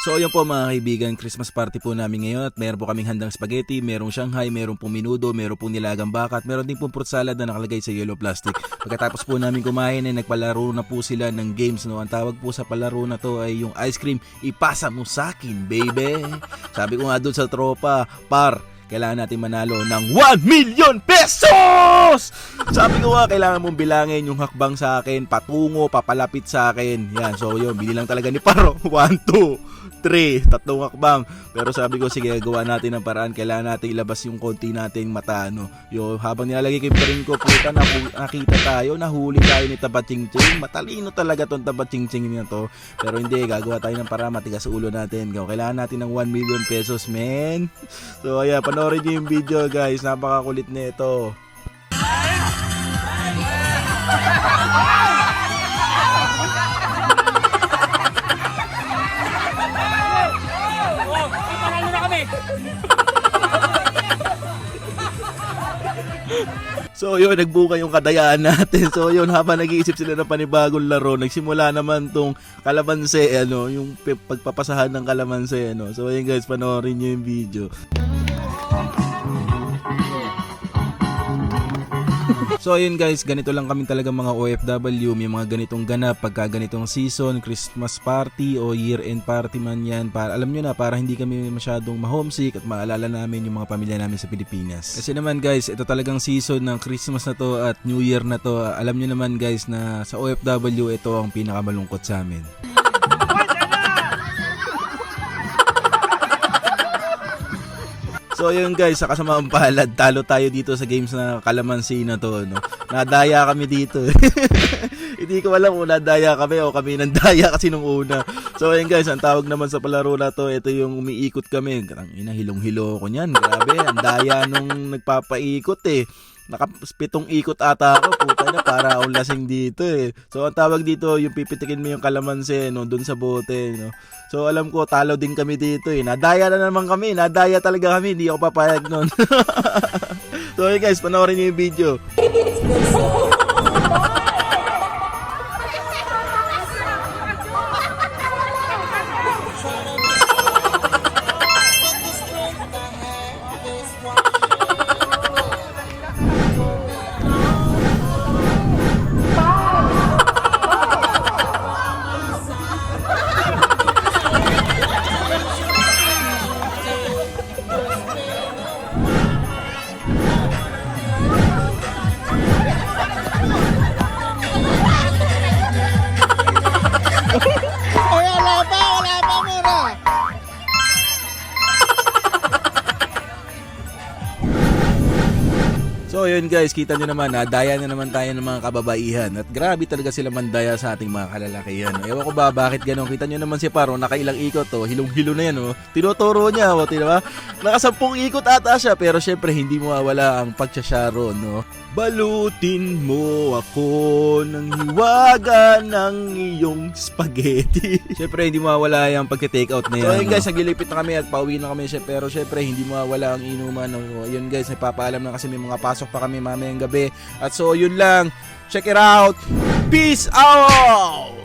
So ayun po mga kaibigan, Christmas party po namin ngayon at meron po kaming handang spaghetti, merong Shanghai, meron pong minudo, meron pong nilagang baka at meron din pong fruit salad na nakalagay sa yellow plastic. Pagkatapos po namin kumain ay nagpalaro na po sila ng games. No? Ang tawag po sa palaro na to ay yung ice cream, ipasa mo sa akin baby. Sabi ko nga doon sa tropa, par, kailangan natin manalo ng 1 million pesos! Sabi ko nga, kailangan mong bilangin yung hakbang sa akin, patungo, papalapit sa akin. Yan, so yun, bili lang talaga ni Paro. 1, 2, 3, tatlong hakbang. Pero sabi ko, sige, gawa natin ng paraan. Kailangan natin ilabas yung konti nating mata, ano. Yo, habang nilalagay ko yung ring ko, puta, nahu- nakita tayo, nahuli tayo ni Tabatsingtsing. Matalino talaga tong Tabatsingtsing na to. Pero hindi, gagawa tayo ng paraan, matigas ulo natin. Kailangan natin ng 1 million pesos, men. So, ayan, panoorin nyo yung video, guys. Napakakulit na ito. So yun, nagbuka yung kadayaan natin. So yun, habang nag-iisip sila ng panibagong laro, nagsimula naman tong kalamanse, ano, yung pagpapasahan ng kalamanse, ano. So ayun guys, panoorin nyo yung video. So ayun guys, ganito lang kami talaga mga OFW, may mga ganitong ganap pagka ganitong season, Christmas party o year-end party man yan. Para, alam nyo na, para hindi kami masyadong ma-homesick at maalala namin yung mga pamilya namin sa Pilipinas. Kasi naman guys, ito talagang season ng Christmas na to at New Year na to. Alam nyo naman guys na sa OFW ito ang pinakamalungkot sa amin. So yun guys, sa kasamaang palad, talo tayo dito sa games na kalamansi na to. No? Nadaya kami dito. Hindi ko alam kung nadaya kami o kami nandaya kasi nung una. So ayun guys, ang tawag naman sa palaro na to, ito yung umiikot kami. Ang ina, hilong-hilo ko niyan. Grabe, ang daya nung nagpapaikot eh. Nakapitong ikot ata ako, puta na, para akong lasing dito eh. So ang tawag dito, yung pipitikin mo yung kalamansi, no, dun sa bote, no. So alam ko, talo din kami dito eh. Nadaya na naman kami, nadaya talaga kami, hindi ako papayag nun. so hey guys, panoorin niyo yung video. So yun guys, kita nyo naman, nadaya na naman tayo ng mga kababaihan at grabe talaga sila mandaya sa ating mga kalalakihan. Ewan ko ba bakit ganun, kita nyo naman si Paro, nakailang ikot to, hilong-hilo na yan oh. Tinuturo niya, oh, diba? Nakasampung ikot ata siya, pero syempre hindi mo mawala ang pagsasyaro, no? Balutin mo ako ng hiwaga ng iyong spaghetti. syempre hindi mawala yung pagka-take out na yan. So yun guys, naglilipit na kami at pauwi na kami siya, pero syempre hindi mawala ang inuman. No? Yun guys, nagpapaalam na kasi may mga pasok pa kami mamayang gabi. At so yun lang, check it out. Peace out!